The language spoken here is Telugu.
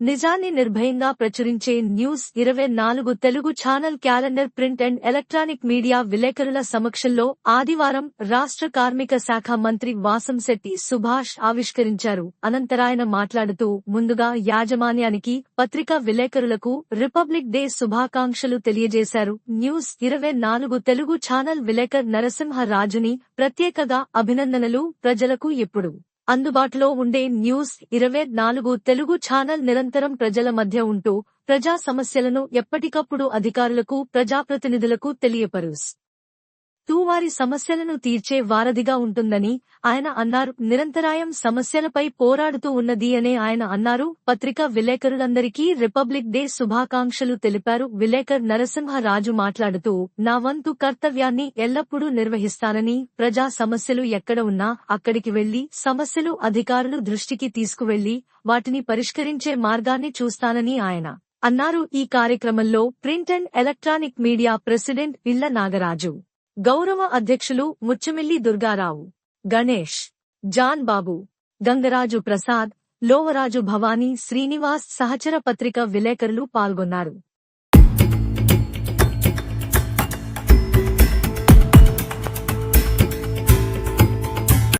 నిజాన్ని నిర్భయంగా ప్రచురించే న్యూస్ ఇరవై నాలుగు Telugu channel calendar print and electronic media విలేకరుల సమక్షంలో ఆదివారం రాష్ట్ర కార్మిక శాఖ మంత్రి వాసంశెట్టి సుభాష్ ఆవిష్కరించారు. అనంతరాయన మాట్లాడుతూ ముందుగా యాజమాన్యానికి పత్రికా విలేకరులకు రిపబ్లిక్ డే శుభాకాంక్షలు తెలియజేశారు. న్యూస్ ఇరవై నాలుగు తెలుగు ఛానల్ విలేకర్ నరసింహ రాజుని ప్రత్యేకగా అభినందనలు ప్రజలకు ఎప్పుడు. అందుబాటులో ఉండే న్యూస్ ఇరవై నాలుగు తెలుగు ఛానల్ నిరంతరం ప్రజల మధ్య ఉంటూ ప్రజా సమస్యలను ఎప్పటికప్పుడు అధికారులకు ప్రజాప్రతినిధులకు తెలియపరుస్. తూ వారి సమస్యలను తీర్చే వారధిగా ఉంటుందని ఆయన అన్నారు. నిరంతరాయం సమస్యలపై పోరాడుతూ ఉన్నది అనే ఆయన అన్నారు. పత్రికా విలేకరులందరికీ రిపబ్లిక్ డే శుభాకాంక్షలు తెలిపారు. విలేకర్ నరసింహరాజు మాట్లాడుతూ నా వంతు కర్తవ్యాన్ని ఎల్లప్పుడూ నిర్వహిస్తానని ప్రజా సమస్యలు ఎక్కడ ఉన్నా అక్కడికి వెళ్ళి సమస్యలు అధికారులు దృష్టికి తీసుకువెళ్ళి వాటిని పరిష్కరించే మార్గాన్ని చూస్తానని ఆయన అన్నారు. ఈ కార్యక్రమంలో print and electronic media president Illa Nagaraju గౌరవ అధ్యక్షులు ముచ్చమిల్లి దుర్గారావు గణేష్ జాన్ బాబు గంగరాజు ప్రసాద్ లోవరాజు భవానీ శ్రీనివాస్ సహచర పత్రిక విలేకరులు పాల్గొన్నారు.